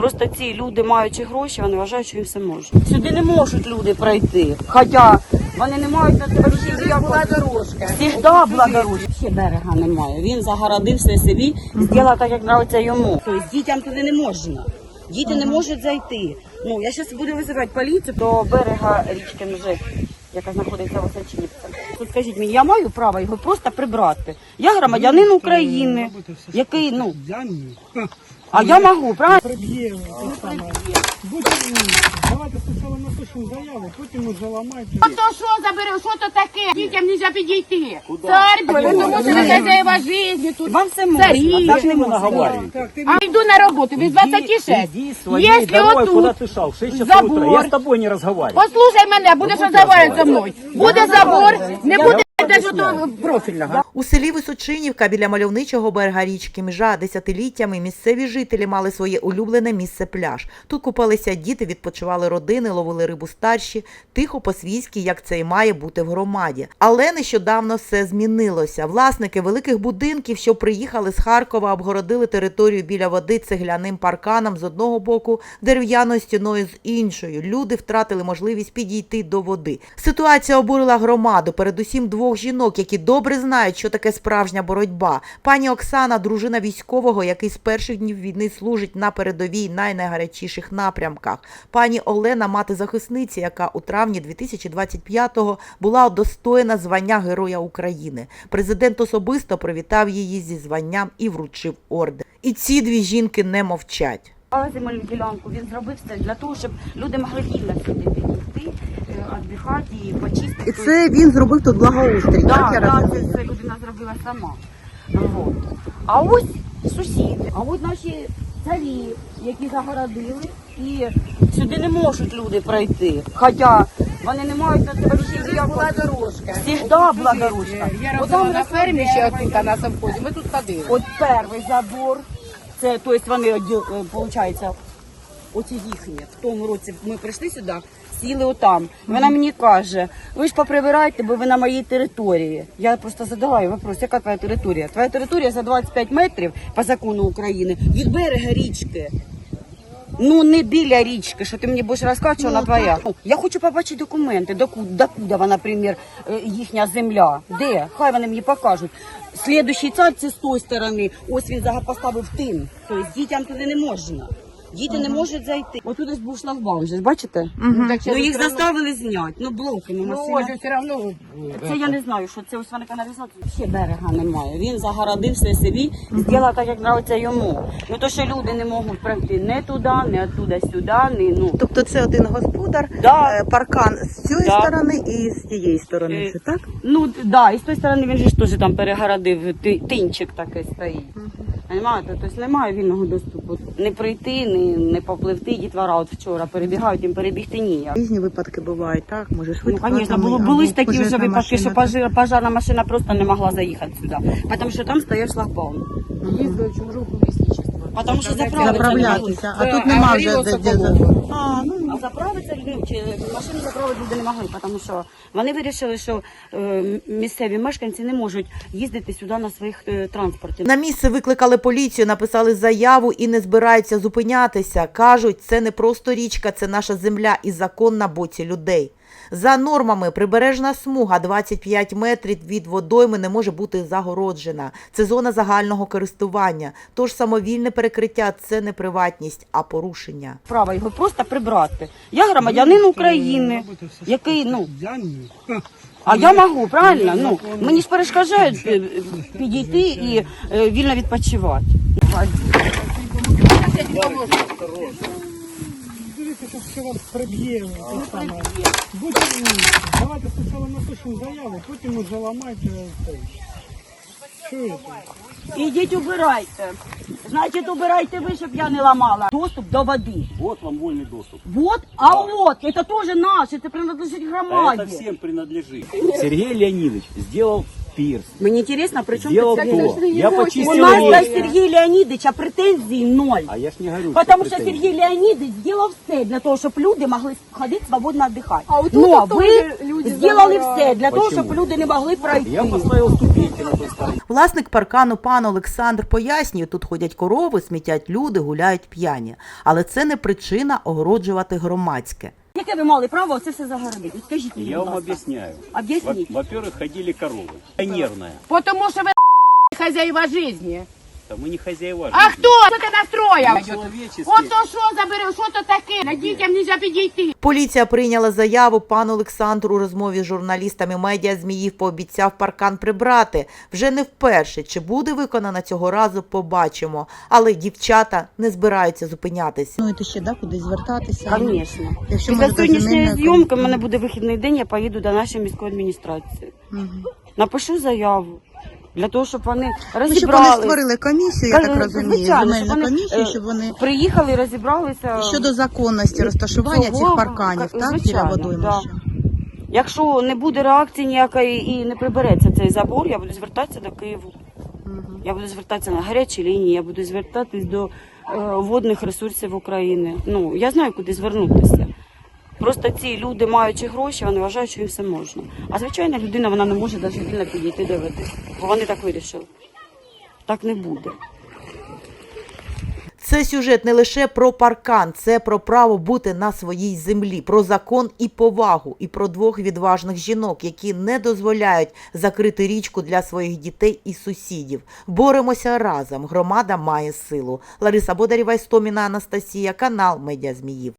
Просто ці люди, маючи гроші, вони вважають, що їм все можуть. Сюди не можуть люди пройти. Хоча вони не мають на тебе ніякого. дорожка. Всігда була дорожка. Ще берега немає. Він загородив все собі, зробив так, як нравиться йому. Тобто дітям туди не можна. Діти не можуть зайти. Ну, я зараз буду визивати поліцію до берега річки Нжик, яка знаходиться в Осачівці. Тут скажіть мені, я маю право його просто прибрати. Я громадянин України, який, ну. А я можу, правильно? Приб'ємо. Будьте. Давайте спочатку напишемо заяву, потім уже ламайте. А то що забери, що то таке? Дітям не можна підійти. Царь, бо тому що це хазяєва житті тут. Вам все можна, Царі. так не можна. А йду на роботу, без 26. Иди своей Если куда отут ты шел, 6 часов утра. Я с тобой не разговариваю. Послухай мене, будеш розмовляти зі мною. Буде забор, не буде навіть того профільного. У селі Височинівка біля мальовничого берега річки Межа десятиліттями місцеві жителі мали своє улюблене місце пляж. Тут купалися діти, відпочивали родини, ловили рибу старші, тихо по-свійськи, як це і має бути в громаді. Але нещодавно все змінилося. Власники великих будинків, що приїхали з Харкова, обгородили територію біля води цегляним парканом з одного боку, дерев'яною стіною з іншою. Люди втратили можливість підійти до води. Ситуація обурила громаду, передусім двох жінок, які добре знають, що таке справжня боротьба. Пані Оксана, дружина військового, який з перших днів війни служить на передовій найнайгарячіших напрямках. Пані Олена, мати захисниці, яка у травні 2025-го була удостоєна звання Героя України. Президент особисто привітав її зі званням і вручив орден. І ці дві жінки не мовчать. А земельну ділянку він зробив все для того, щоб люди могли вільно сюди е, віддихати і почистити. він зробив тут благоустрій. Да, да, це, це людина зробила сама. Вот. А ось сусіди, а ось наші царі, які загородили, і сюди не можуть люди пройти. Хоча вони не мають на тебе ще ніякого. дорожка. Всігда була дорожка. Я От на фермі ще тут на совхозі, ми тут ходили. От перший забор, це тобто вони виходить, оці їхні. В тому році ми прийшли сюди, сіли отам. Вона мені каже, ви ж поприбирайте, бо ви на моїй території. Я просто задала їй вопрос, яка твоя територія? Твоя територія за 25 метрів по закону України від берега річки. Ну не біля річки, що ти мені будеш розказувати, що вона твоя. Я хочу побачити документи, докуди, докуди вона, наприклад, е, їхня земля. Де? Хай вони мені покажуть. Слідуючий цар це з тої сторони. Ось він поставив тим. Тобто дітям туди не можна. Діти не можуть зайти. Отут ось був шлагбаум, же, бачите? Так Ну їх заставили зняти. Ну блоки ну, Ну, машина. все одно. Це я не знаю, що це ось вона каналізація. Ще берега немає. Він загородив все собі, зробив так, як нравиться йому. Ну то що люди не можуть пройти не туди, не оттуда сюди, не ну. Тобто це один господар, Да. е, паркан з цієї Да. сторони і з тієї сторони. Е, Це так? Ну да, і з тої сторони він же ж теж там перегородив, ти- тинчик такий стоїть. Понимаєте? Тобто немає вільного доступу. Не пройти, не, не попливти. Дітвора от вчора перебігають, їм перебігти ніяк. Різні випадки бувають, так? Може Ну, звісно, було, були ж такі вже випадки, що пожар, пожарна машина просто не могла заїхати сюди. Тому що там стояв шлагбаум. Їздили руку лісничество. Тому що заправитися заправлятися, а тут нема а вже де. А, ну А заправитися ну, чи машину заправити люди не могли, тому що вони вирішили, що е, місцеві мешканці не можуть їздити сюди на своїх е, транспорті. На місце викликали поліцію, написали заяву і не збираються зупинятися. Кажуть, це не просто річка, це наша земля і закон на боці людей. За нормами, прибережна смуга 25 метрів від водойми не може бути загороджена. Це зона загального користування. Тож самовільне перекриття це не приватність, а порушення. Право його просто прибрати. Я громадянин України, який ну. А я можу, правильно? Ну мені ж перешкоджають е, підійти і е, вільно відпочивати. Дивіться, що ще вас приб'ємо. те саме. Будьте умні. Давайте спочатку напишемо заяву, потім уже ламайте. цей. Чуєте? Ідіть убирайте. Значить, убирайте ви, щоб я не ламала. Доступ до води. Вот вам вольный доступ. Вот, а вот, это тоже наше, это принадлежит А это громаде. всем принадлежит. Сергей Леонидович сделал пирс. Мені інтересно, при чому Дело тут том, я У нас до. Сергія Леонідовича претензій ноль. А я ж не говорю, Потому що. Сергій Леонідович зробив все для того, щоб люди могли ходити свободно віддихати. А от Но тут ви теж люди зробили все для того, Почему? щоб люди не могли пройти. Я поставил ступеньки на той стороне. Власник паркану пан Олександр пояснює, тут ходять корови, смітять люди, гуляють п'яні. Але це не причина огороджувати громадське. Яке ви мали право це все загородити? От Скажіть мені, Я будь вам ласка. объясняю. Об'ясніть. Во- Во-первых, ходили коровы. Я нервная. Потому что вы хозяева жизни. Да мы не хозяева. А хто? Ти настроїв? Человеческие. От то що забери, що то таке? На дітям нельзя підійти. Поліція прийняла заяву. Пан Олександр у розмові з журналістами медіа Зміїв пообіцяв паркан прибрати. Вже не вперше. Чи буде виконано цього разу, побачимо. Але дівчата не збираються зупинятися. Плануєте ще да, кудись звертатися? Звісно. Якщо до сьогоднішньої зйомки в мене буде вихідний день, я поїду до нашої міської адміністрації. Мгм. Напишу заяву для того, щоб вони Ну, щоб вони створили комісію, я так розумію, земельну комісію, щоб вони приїхали, розібралися. щодо законності розташування Цього, цих парканів, так, біля звичайно, водоймища. Якщо не буде реакції ніякої і не прибереться цей забор, я буду звертатися до Києву. Мгм. Я буду звертатися на гарячі лінії, я буду звертатись до е, водних ресурсів України. Ну я знаю, куди звернутися. Просто ці люди, маючи гроші, вони вважають, що їм все можна. А звичайна людина вона не може навіть вільно підійти до. Бо вони так вирішили. Так не буде. Це сюжет не лише про паркан, це про право бути на своїй землі, про закон і повагу, і про двох відважних жінок, які не дозволяють закрити річку для своїх дітей і сусідів. Боремося разом. Громада має силу. Лариса Бодарєва, Істоміна Анастасія, канал Медіа Зміїв.